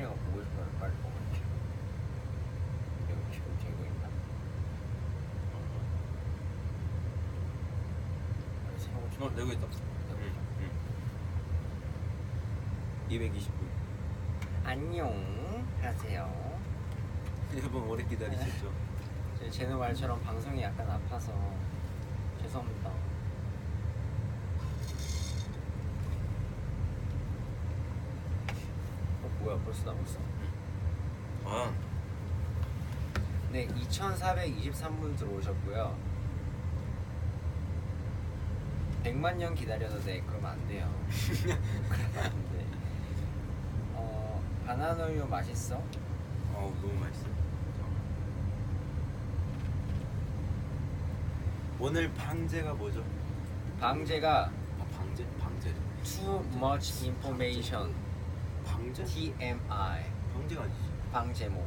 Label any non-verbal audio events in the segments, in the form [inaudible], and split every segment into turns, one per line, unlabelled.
시진이가 보고 싶어요. 빨리 먹을게. 이거 지금 재고 있나? 빨리 사고 싶어.
어 내고 있다.
내고 있다.
220분.
안녕 하세요.
여러분 오래 기다리셨죠?
제 제노 말처럼 방송이 약간 아파서 죄송합니다. 어 뭐야 벌써 남았어?
아
네 2,423분 들어오셨고요. 100만 년 기다려도 돼 그러면 안 돼요. [laughs] 그러면 안 돼. 어 바나나 우유 맛있어?
어우 너무 맛있어. 오늘 방제가 뭐죠?
방제가
아 방제? 방제.
too much information
방제?
TMI
방제가 아니지.
방 제목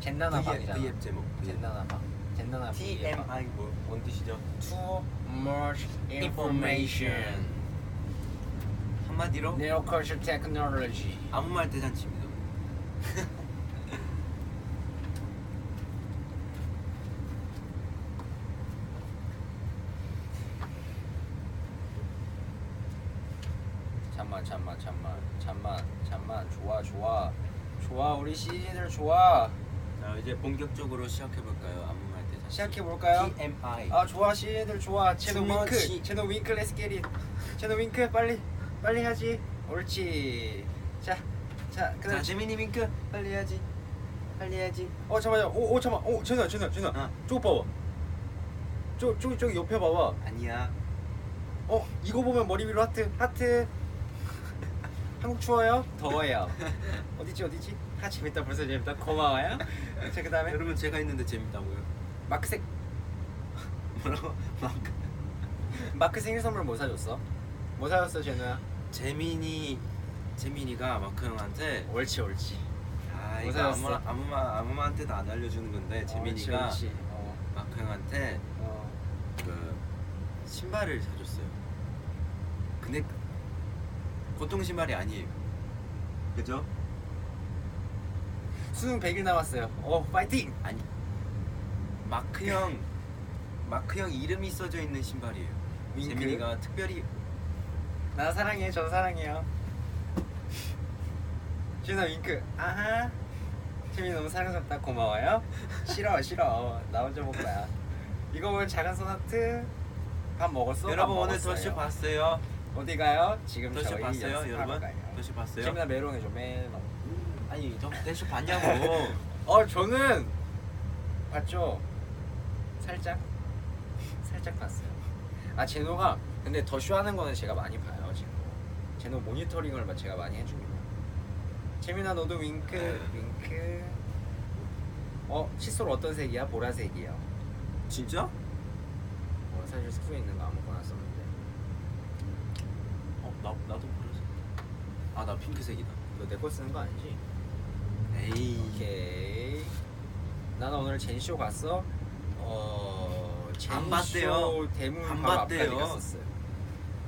젠나나 방이잖아
V앱 제목.
젠나나 방 젠나나
TMI 뭐, 뭔 뜻이죠?
Too much information
한마디로
Neoculture Technology
아무 말 대잔치입니다. [laughs]
잠만 잠만 잠만 잠만 잠만 좋아 좋아 좋아 우리 시즌을 좋아
자 이제 본격적으로 시작해 볼까요? 아무 말 대잔치.
시작해 볼까요?
TMI.
아 좋아 시즌들 좋아
Too
윙크. 제노 윙크 겟잇 제노 윙크 빨리 빨리 하지 옳지 자자
자
그다음
재민이 윙크 빨리 해야지. 빨리 해야지.
어 잠깐만 오오 잠깐 오 준아 준아 준아
어.
저거 봐봐 저 저기 저기 옆에 봐봐
아니야.
어 이거 보면 머리 위로 하트 하트 한국 추워요 더워요 [laughs] 어디지 어디지 아 재밌다 벌써 재밌다 고마워요 자 그다음에
여러분 제가 있는데 재밌다고요?
마크색 [laughs]
뭐라고? 마크. [laughs]
마크 생일 선물 뭐 사줬어 뭐 사줬어 제노야
재민이 재민이가 마크 형한테
옳지 옳지 아뭐
이거? 아무 아무마 아무한테도 안 알려주는 건데 재민이가
옳지, 옳지. 어,
마크 형한테
어.
그 신발을 사줬어요. 근데 보통 신발이 아니에요. 그죠?
수능 100일 남았어요 어 파이팅
아니 마크 형 마크 형 이름이 써져 있는 신발이에요.
윙크?
재민이가 특별히
나 사랑해 전 사랑해요 준아 윙크 아하 재민이 너무 사랑스럽다 고마워요 싫어 싫어 나 혼자 먹을 거야 이거 보면 작은 소나트 밥 먹었어?
여러분
밥
오늘
먹었어요.
더쇼 봤어요?
어디 가요? 지금
더쇼
저희
봤어요,
연습하러
여러분?
가요.
더쇼 봤어요?
재민아 메롱 해 줘 메롱
아니 저 더쇼 봤냐고. [laughs]
어 저는 봤죠. 살짝? 살짝 봤어요. 아 제노가 근데 더 쇼 하는 거는 제가 많이 봐요 지금. 제노 모니터링을 제가 많이 해줍니다 재민아 너도 윙크 윙크. 어 칫솔 어떤 색이야? 보라색이요.
진짜?
뭐 사실 숙소에 있는 거 아무거나 썼는데.
어 나 나도 보라색. 아나 핑크색이다.
너내거 쓰는 거 아니지?
에이.
오케이 나는 오늘 젠쇼 갔어 어
안 봤대요.
대문
안
바로 앞까지
봤대요.
갔었어요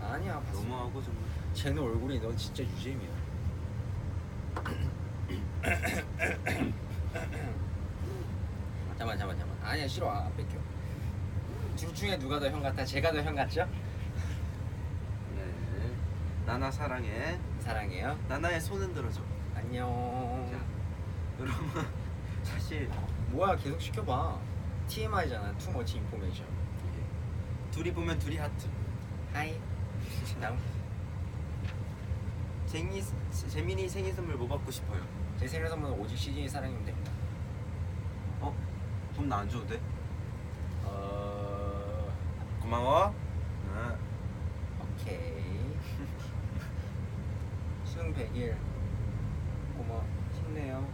아니야 봤어
너무하고 정말.
쟤는 얼굴이 넌 진짜 유잼이야. 잠만 잠만 잠만. 아니야 싫어 안 뺏겨. 둘 중에 누가 더 형 같아? 제가 더 형 같죠?
네. 나나 사랑해.
사랑해요.
나나의 손은 들어줘.
안녕.
자, 여러분 [laughs] 사실
뭐야 계속 시켜봐. TMI잖아. Too much information.
둘이 보면 둘이 하트.
하이. [laughs] 다음.
쟁이 재민이 생일 선물 뭐 받고 싶어요?
제 생일 선물은 오직 시즌이 사랑이면 됩니다.
어? 돈나안 줘도 돼?
어.
고마워.
1100일. 고마 힘내요.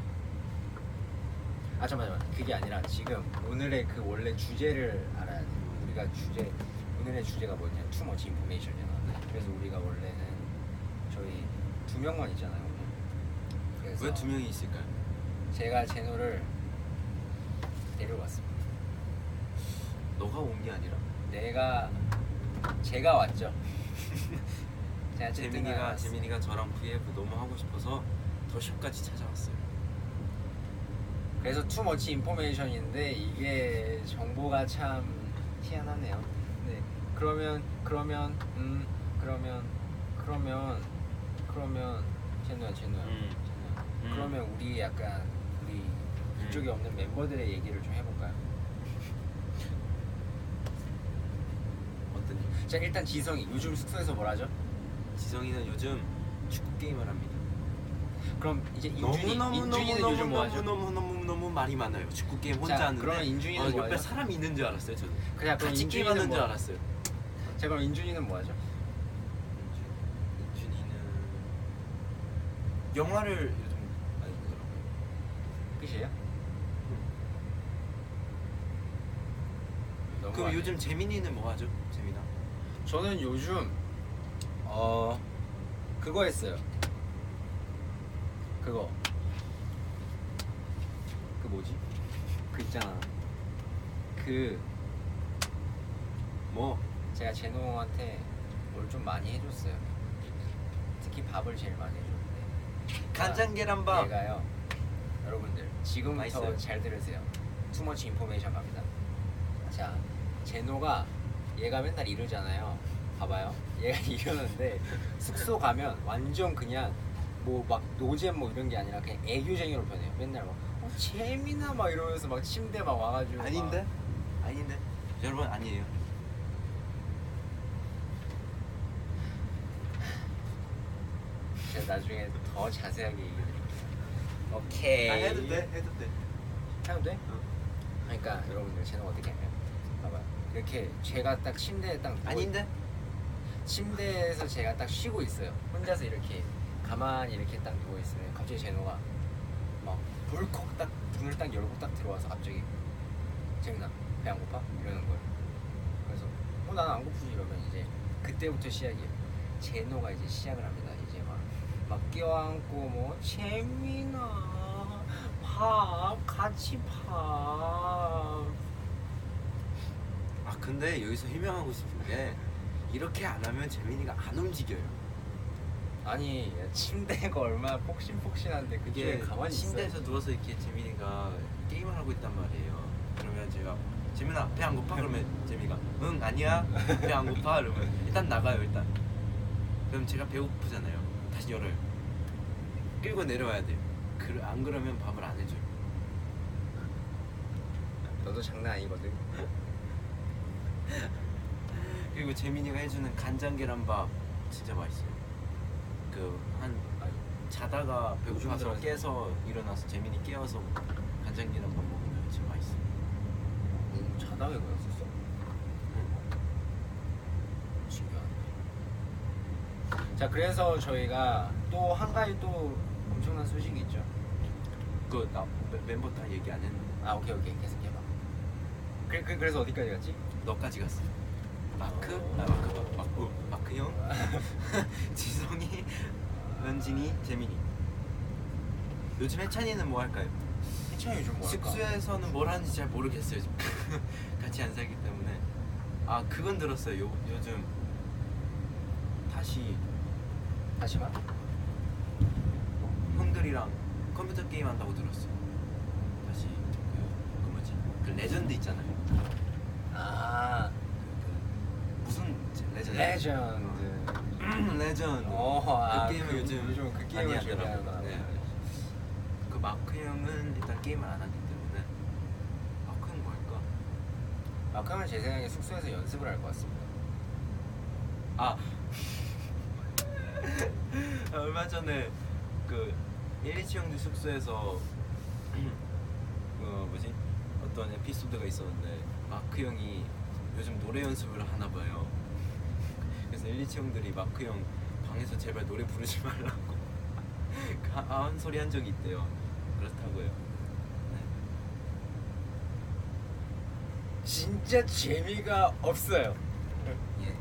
아 잠깐만 그게 아니라 지금 오늘의 그 원래 주제를 알아야 돼 우리가 주제 오늘의 주제가 뭐냐 투 머치 인포메이션이잖아 그래서 우리가 원래는 저희 두 명만 있잖아요 그래서
왜 두 명이 있을까요?
제가 제노를 데려왔습니다.
너가 온 게 아니라?
내가 제가 왔죠. [laughs] 어쨌든
재민이가. 재민이가 저랑 브이앱 너무 하고 싶어서 더쇼까지 찾아왔어요.
그래서 투머치 인포메이션인데 이게 정보가 참 희한하네요. 네. 그러면 그러면 음 그러면 그러면 그러면 제노야 제노야
음.
제노야.
음.
그러면 우리 약간 우리 그쪽에 없는 멤버들의 얘기를 좀 해볼까요? [laughs]
어떤 일?
자 일단 지성이 요즘 숙소에서 뭘 하죠?
지성이는 요즘 축구 게임을 합니다.
그럼 이제 인준이 인준이는 요즘 뭐 하죠?
너무 너무 너무 말이 많아요. 축구 게임 혼자
자,
하는데.
그러면 인준이는
어,
뭐
옆에
하죠?
사람이 있는 줄 알았어요. 저는.
그냥 그럼
같이
인준이는
게임하는
뭐?
줄 알았어요.
자 그럼 인준이는 뭐 하죠?
인준- 인준이는 영화를 요즘 많이 보더라고요.
끝이에요? 너무
그럼
많이
요즘 재민이는 뭐 하죠? 재민아?
저는 요즘 어 그거 했어요. 그거 그 뭐지? 그 있잖아. 그
뭐?
제가 제노한테 뭘 좀 많이 해줬어요. 특히 밥을 제일 많이 해줬는데
간장 계란밥.
얘가요. 여러분들 지금부터
맛있어요?
잘 들으세요. 투머치 인포메이션 갑니다. 자, 제노가 얘가 맨날 이러잖아요. 봐봐요. [laughs] 얘가 이러는데 숙소 가면 완전 그냥 뭐 막 노잼 뭐 이런 게 아니라 그냥 애교쟁이로 변해요. 맨날 막 어, 재민아 막 이러면서 막 침대 막 와가지고 막
아닌데? 아닌데? 여러분 아니에요.
제가 나중에 더 자세하게 얘기해드릴게요. 오케이.
아, 해도 돼, 해도 돼.
해도 돼? 그러니까 여러분들 제노 어떻게 하면 봐봐요. 이렇게 제가 딱 침대에 딱 누워
아닌데?
침대에서 제가 딱 쉬고 있어요. 혼자서 이렇게 가만히 이렇게 딱 누워 있으면 갑자기 제노가 막 불컥 딱 문을 딱 열고 딱 들어와서 갑자기 재민아 배 안 고파? 이러는 거예요. 그래서 어 나는 안 고프지 이러면 이제 그때부터 시작이에요. 제노가 이제 시작을 합니다. 이제 막 막 껴안고 뭐 재민아 밥 같이 밥
아 근데 여기서 해명하고 싶은 게 이렇게 안 하면 재민이가 안 움직여요.
아니 침대가 얼마나 폭신폭신한데 그게 가만히
침대에서
있어요.
누워서 이렇게 재민이가 게임을 하고 있단 말이에요. 그러면 제가 재민아 배 안 고파? 그러면 재민이가 응 아니야 배 안 고파? 그러면 일단 나가요 일단. 그럼 제가 배고프잖아요. 다시 열어요. 끌고 내려와야 돼요. 그, 안 그러면 밥을 안 해줘요.
너도 장난 아니거든. [laughs]
그리고 재민이가 해주는 간장 계란밥 진짜 맛있어요. 그 한 자다가 배고파서. 깨서 일어나서 재민이 깨워서 간장 계란밥 먹으면 진짜 맛있어요.
음, 자다가 그랬었어? 신기하네. 자 그래서 저희가 또 한 가지 또 엄청난 소식이 있죠.
그나 멤버 다 얘기 안 했는데
아 오케이 오케이 계속 해봐. 그, 그 그래서 어디까지 갔지?
너까지 갔어. 마크?
어.
아 마크 마- 마크 마크 형, [laughs] 지성이, 은진이, 재민이. 요즘 해찬이는 뭐 할까요?
해찬이 요즘 뭐 할까?
숙소에서는 뭘 하는지 잘 모르겠어요. 지금. [laughs] 같이 안 살기 때문에. 아 그건 들었어요. 요, 요즘 다시
다시 말?
형들이랑 컴퓨터 게임 한다고 들었어요. 다시 그, 그 뭐지? 그 레전드 있잖아요.
아
레전드?
레전드.
음, 레전드.
어, 아,
그 게임을
그,
요즘
요즘 그
많이
게임을
하더라고요. 네. 그 마크 형은 일단 게임을 안 하기 때문에 마크 형뭐 할까?
마크는 제 생각에 숙소에서 연습을 할 것 같습니다.
아 [laughs] 얼마 전에 그 일리치 형들 숙소에서 그 뭐지 어떤 에피소드가 있었는데 마크 형이 요즘 노래 연습을 하나 봐요. 그래서 일리치 형들이 마크 형 방에서 제발 노래 부르지 말라고 [laughs] 그 한- 한 소리 한 적이 있대요. 그렇다고요. 네.
진짜 재미가 없어요.
예.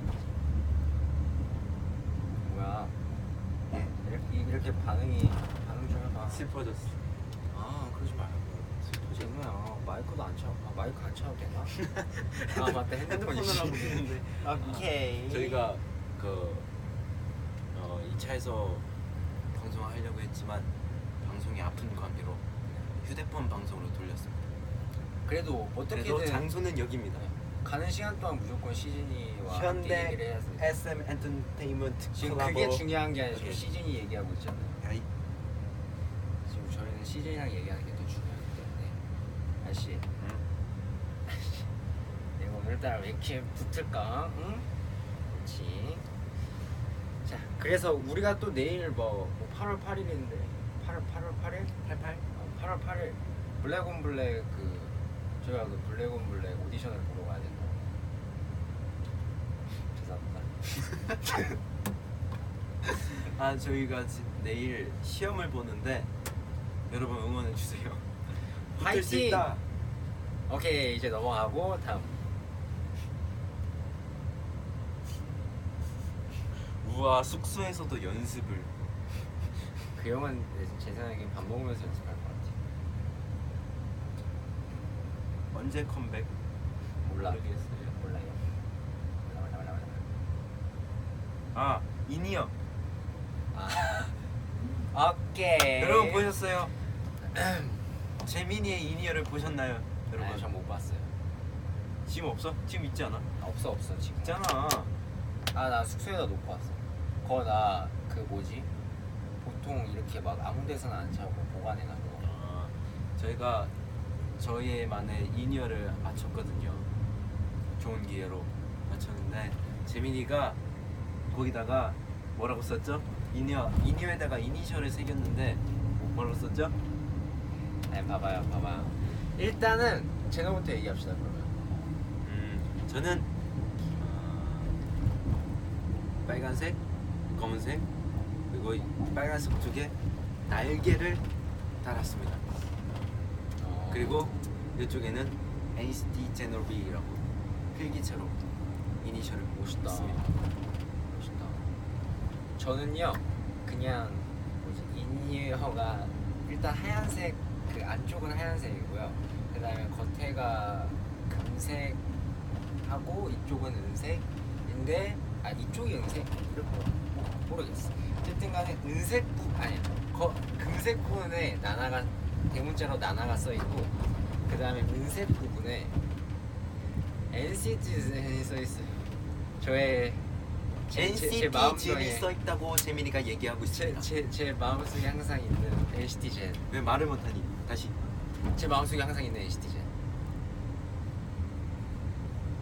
뭐야?
예.
이렇게, 이렇게 반응이 반응 좀 해봐.
슬퍼졌어.
아 그러지 말고. 재미야 마이크도 안 차. 아 마이크 안 차도 되나? [laughs] 아 맞다 핸드폰
핸드폰으로 하고 있는데
오케이.
저희가 그 어, 이 차에서 방송하려고 했지만 방송이 아픈 관계로 휴대폰 방송으로 돌렸습니다.
그래도
그래도
어떻게든
장소는 여기입니다.
가는 시간 동안 무조건 시즌이와 함께
현대
얘기를 해야 돼.
SM 엔터테인먼트
지금
콜라보.
그게 중요한 게 아니라 지금
오케이.
시즌이 얘기하고 있잖아요.
야 이.
지금 저희는 시즌이랑 얘기하는 게 더 중요하기 때문에 아저씨
응?
내가 오늘따라 왜 이렇게 붙을까? 응? 그렇지. 자, 그래서 우리가 또 내일 뭐, 뭐 8월 8일인데 8월 8월 8일?
88?
어, 8월 8일 블랙온 블랙 그 저희가 그 블랙온 블랙 오디션을 보러 가야 된다. [laughs] 죄송합니다. [laughs]
아 저희가 지- 내일 시험을 보는데 여러분 응원해 주세요. 붙을 수
화이팅!
있다.
오케이 이제 넘어가고 다음.
우와 숙소에서도 연습을.
그 형은 내- 제 생각에 밥 먹으면서 연습할 것 같아.
언제 컴백?
몰라.
모르겠어요.
몰라요. 몰라 몰라 몰라 몰라.
아 이니어.
아. [laughs] 오케이.
여러분 보셨어요? [clears throat] 재민이의 이니어를 보셨나요? 여러분
여러분 전못 봤어요.
지금 없어? 지금 있지 않아?
없어 없어 지금.
있잖아.
아나 숙소에다 놓고 왔어. 그거 나 그 뭐지? 보통 이렇게 막 아무 데서나 안 차고 보관해놔 그거.
아, 저희가 저희만의 이니어를 맞췄거든요. 좋은 기회로 맞췄는데 재민이가 거기다가 뭐라고 썼죠? 이니어 이니어에다가 이니셜을 새겼는데 뭐라고 썼죠?
아니 봐봐요 봐봐. 일단은 제너부터 얘기합시다 그러면.
음, 저는 어, 빨간색, 검은색 그리고 이 빨간색 쪽에 날개를 달았습니다.
어,
그리고 이쪽에는 NCT 제너비라고 필기체로 이니셜을
멋있다.
했습니다.
멋있다. 저는요 그냥 뭐지 인이어가 일단 하얀색 그 안쪽은 하얀색이고요. 그다음에 겉에가 금색하고 이쪽은 은색인데 아 이쪽이 은색? 뭐, 모르겠어. 어쨌든 간에 은색 부 아니 거, 금색 부분에 나나가 대문자로 나나가 써 있고 그 다음에 은색 부분에 NCT이 써 있어요. 저의 제- 제- 제
NCT
마음속에
진이 써 있다고 재민이가 얘기하고
제,
있습니다.
제, 제 마음속에 항상 있는 NCT 젠.
왜 말을 못하니? 다시.
제 마음속에 항상 있는 NCT 젠.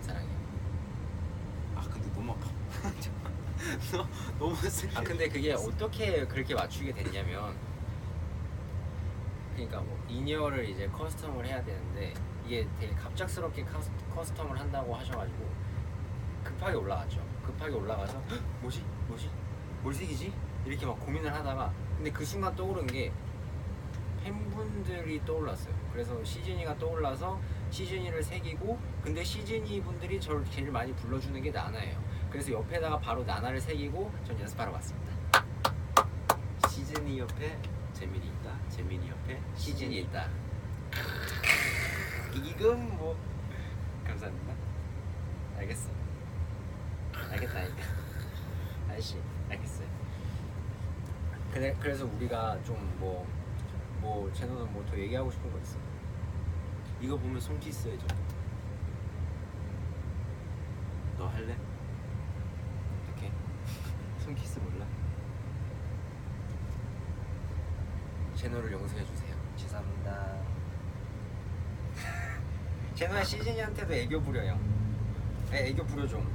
사랑해.
아 근데 너무 아파. [laughs] 너, [laughs] 너무 슬.
아 근데 그게 어떻게 그렇게 맞추게 됐냐면 그러니까 뭐 인이어를 이제 커스텀을 해야 되는데 이게 되게 갑작스럽게 커스텀을 한다고 하셔가지고 급하게 올라갔죠. 급하게 올라가서 "헉, 뭐지? 뭐지? 뭘 색이지? 이렇게 막 고민을 하다가 근데 그 순간 떠오른 게 팬분들이 떠올랐어요. 그래서 시즈니가 떠올라서 시즈니를 새기고 근데 시즈니 분들이 저를 제일 많이 불러주는 게 나나예요. 그래서 옆에다가 바로 나나를 새기고 전 연습하러 갔습니다.
시즌이 옆에 재민이 있다. 재민이 옆에
시즌이 있다. 이건 뭐 감사합니다. 알겠어. 알겠다니까. 아저씨 알겠어요. 그래 그래서 우리가 좀뭐뭐 제노는 뭐 더 얘기하고 싶은 거 있어?
이거 보면 손키스 해줘. 너 할래? 손키스 몰라?
제노를 용서해 주세요. 죄송합니다. [laughs] 제노야 시즌이한테도 애교 부려요. 애, 애교 부려 좀.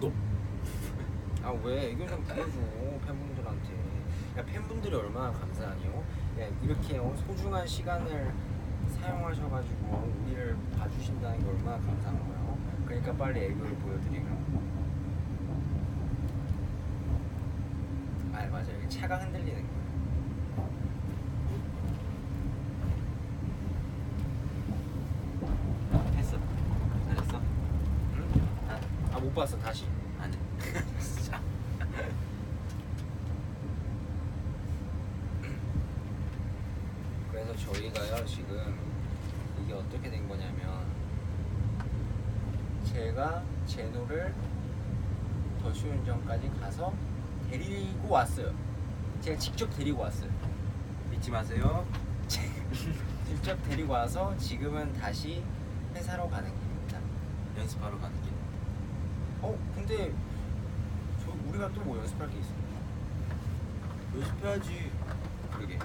너 [laughs]
아 왜 애교 좀 부려줘 팬분들한테. 야 팬분들이 얼마나 감사하니요. 야 이렇게 어, 소중한 시간을 사용하셔가지고 우리를 봐주신다는 게 얼마나 감사한 거예요. 그러니까 빨리 애교를 보여드리고. 아 맞아 여기 차가 흔들리는 거야.
했어. 잘했어.
응? 아못 봤어 다시.
안 해. [laughs] 진짜.
그래서 저희가요 지금 이게 어떻게 된 거냐면 제가 제노를 더쇼운전까지 가서 데리고 왔어요. 제가 직접 데리고 왔어요.
믿지 마세요. [laughs]
직접 데리고 와서 지금은 다시 회사로 가는 길입니다.
연습하러 가는 길.
어 근데 저 우리가 또 뭐 연습할 게 있어?
연습해야지.
그러게.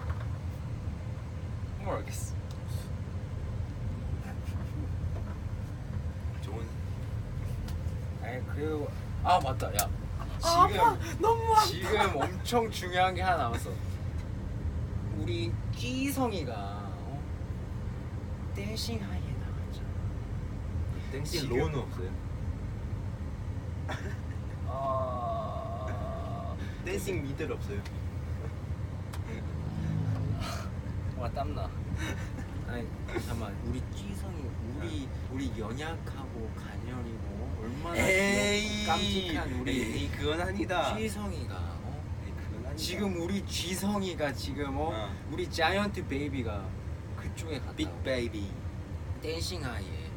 모르겠어. [laughs]
좋은.
아니 그리고 아 맞다 야 지금
너무
지금 엄청 중요한 게 하나 남았어. 우리 끼성이가 어? 댄싱 하이에 나왔잖아.
땡신
지금-
로우는 없어요. [laughs]
아...
댄싱 미들 없어요.
와 땀나. 아니 잠깐만 우리 끼성이 우리 우리 연약하 고 가녀리고 얼마나 귀엽고 깜찍한 우리
에이, 그건 아니다.
쥐성이가 어?
에이, 그건 아니다.
지금 우리 쥐성이가 지금 어?
어.
우리 자이언트 베이비가 그쪽에 갔다
빅 베이비.
댄싱 하이에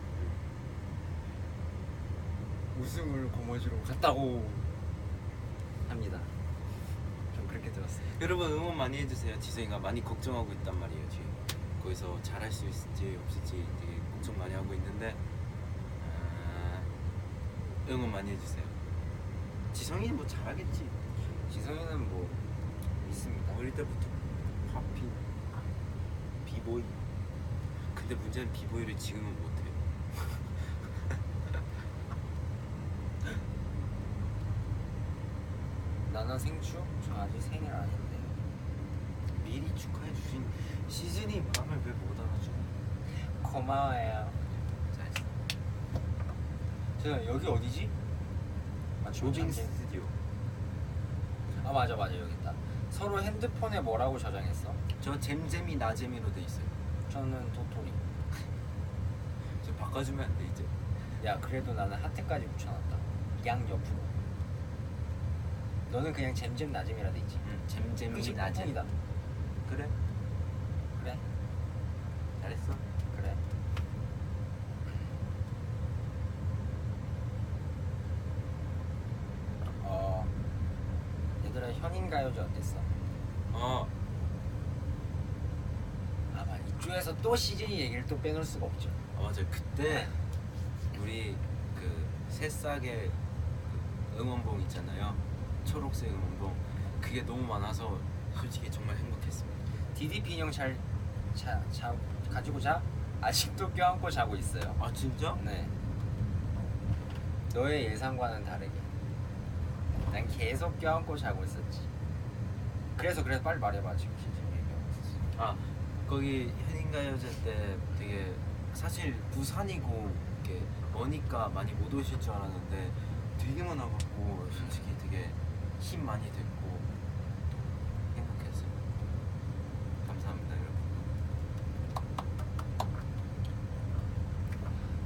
우승을 거머쥐러 갔다고 합니다. 좀 그렇게 들었어요.
여러분 응원 많이 해주세요. 지성이가 많이 걱정하고 있단 말이에요 지금. 거기서 잘할 수 있을지 없을지 되게 걱정 많이 하고 있는데 아, 응원 많이 해주세요. 지성이 뭐 잘하겠지.
지성이는 뭐 있습니다.
어릴 때부터 팝핀, 비보이. 근데 문제는 비보이를 지금은 못해요. [laughs]
나나 생축? 저 아직 생일 아닌데.
미리 축하해 주신 시즌이 마음을 왜 못 알아줘?
고마워요. 저 여기 어디지? 아,
조빙
잠시-
스튜디오.
아 맞아 맞아 여기 있다. 서로 핸드폰에 뭐라고 저장했어?
저 잼잼이 나잼이로 돼 있어요.
저는 도토리. [laughs]
저 바꿔주면 안 돼 이제.
야 그래도 나는 하트까지 붙여놨다. 양 옆으로. 너는 그냥 잼잼 나잼이라 돼 있지.
응, 잼잼이
끝이
나잼.
뻥이다.
그래,
그래
잘했어.
어 얘들아 현인 가요제 어땠어?
어,
아마 이쪽에서 또 시즌이 얘기를 또 빼놓을 수가 없죠.
어 맞아. 그때 우리 그 새싹의 그 응원봉 있잖아요. 초록색 응원봉. 그게 너무 많아서 솔직히 정말 행복했습니다.
DDP 인형 잘 자, 자, 가지고 자? 아직도 껴안고 자고 있어요.
아 진짜?
네. 너의 예상과는 다르게. 난 계속 껴안고 자고 있었지. 그래서 그래서 빨리 말해봐 지금 진짜 얘기하고 있었어.
아 거기 현인가요제 때 되게 사실 부산이고 이렇게 머니까 많이 못 오실 줄 알았는데 되게 많아갖고 솔직히 되게 힘 많이 됐고 행복했어요. 감사합니다 여러분.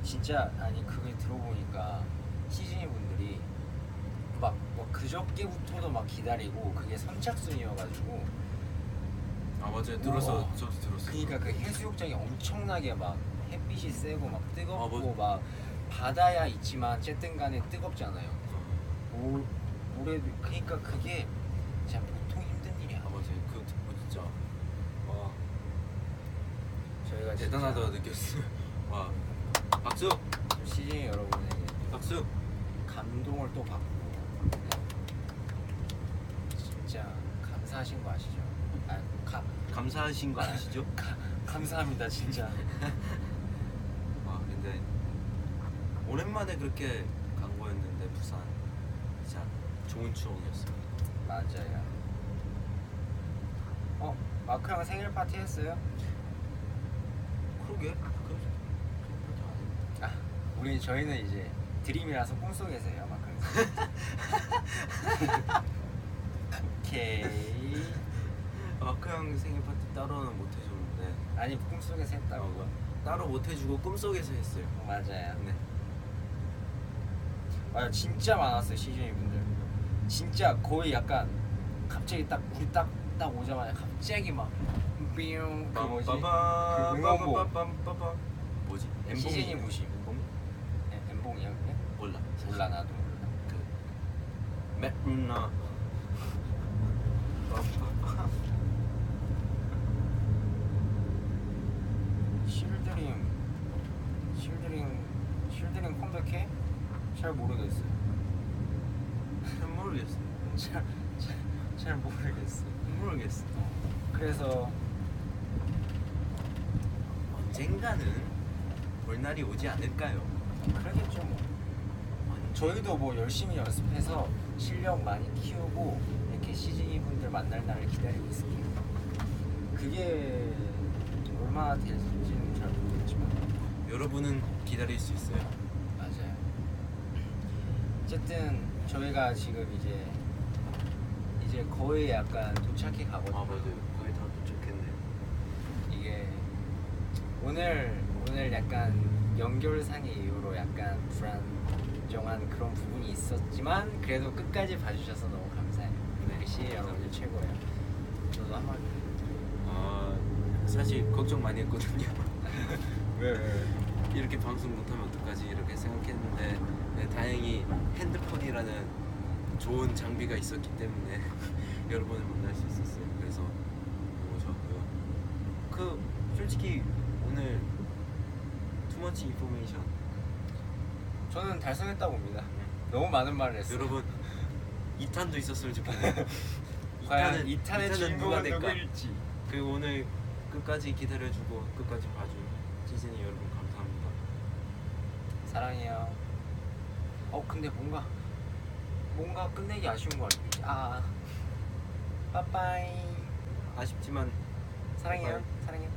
진짜 아니 그게 들어보니까 시즈니 분들이 막, 막 그저께부터도 막 기다리고 그게 선착순이어가지고
아 맞아요 들어서
우와.
저도 들었어요.
그러니까 그 해수욕장이 엄청나게 막 햇빛이 세고 막 뜨겁고
아,
막 바다야 있지만 어쨌든 간에 뜨겁잖아요.
어,
물 물에 그러니까 그게 진짜 보통 힘든 일이
아. 맞아요 그거 듣고 진짜 와
저희가 진짜
대단하다 느꼈어요. 와 박수
시즌 여러분에게
박수.
감동을 또 받고 진짜 감사하신 거 아시죠? 아, 가,
감사하신 거 아시죠?
가, 감사합니다 진짜. [laughs]
와 근데 오랜만에 그렇게 간 거였는데 부산 진짜 좋은 추억이었어요.
맞아요. 어 마크 형 생일 파티 했어요?
그러게.
아 우리 저희는 이제 드림이라서 꿈속에서 해요 마크 형. [laughs] 오케이.
했- 마크 형 생일 파티 따로는 못 해줬는데
아니 꿈속에서 했다고.
어, 따로 못 해주고 꿈속에서 했어요.
맞아요.
네.
맞아 진짜 많았어요 시즌이 분들. 진짜 거의 약간 갑자기 딱 우리 딱딱 오자마자 갑자기 막 삐용 그 뭐지 그 응원봉
빰빰빰빰빰빰. 뭐지?
시즌이 무심.
엠봉?
엠- 엠봉이야 그게?
몰라.
몰라 나도 몰라.
그 맥루나 [laughs]
실드링 실드링 컴백해? 잘 모르겠어요.
잘 모르겠어
잘, 잘, 잘 모르겠어.
모르겠어
그래서
언젠가는 볼 날이 오지 않을까요?
그러겠죠 뭐. 저희도 뭐 열심히 연습해서 실력 많이 키우고 이렇게 CG 분들 만날 날을 기다리고 있을게요. 그게 얼마나 될지는 잘 모르겠지만
여러분은 기다릴 수 있어요.
어쨌든 저희가 지금 이제 이제 거의 약간 도착해 가거든요.
아 맞아요 거의 다 도착했네
이게 오늘 오늘 약간 연결상의 이유로 약간 불안정한 그런 부분이 있었지만 그래도 끝까지 봐주셔서 너무 감사해요.
네.
역시 여러분들 최고예요. 저도 한번
아 사실 걱정 많이 했거든요 [laughs]
왜 왜?
이렇게 방송 못하면 어떡하지 이렇게 생각했는데 핸드폰이라는 좋은 장비가 있었기 때문에 [laughs] 여러분을 만날 수 있었어요 그래서 너무 좋았고요 그 솔직히 오늘 투머치 인포메이션
저는 달성했다고 봅니다. 너무 많은 말을 했어요.
여러분 [laughs] 2탄도 있었으면 좋겠네요 [laughs]
과연
2탄은,
이 탄의 주인공은 누구일지.
그리고 오늘 끝까지 기다려주고 끝까지 봐준 시즌이 여러분 감사합니다
사랑해요. 어 근데 뭔가 뭔가 끝내기 아쉬운 거 같아. 아 빠빠이.
아쉽지만.
사랑해요. 사랑해요.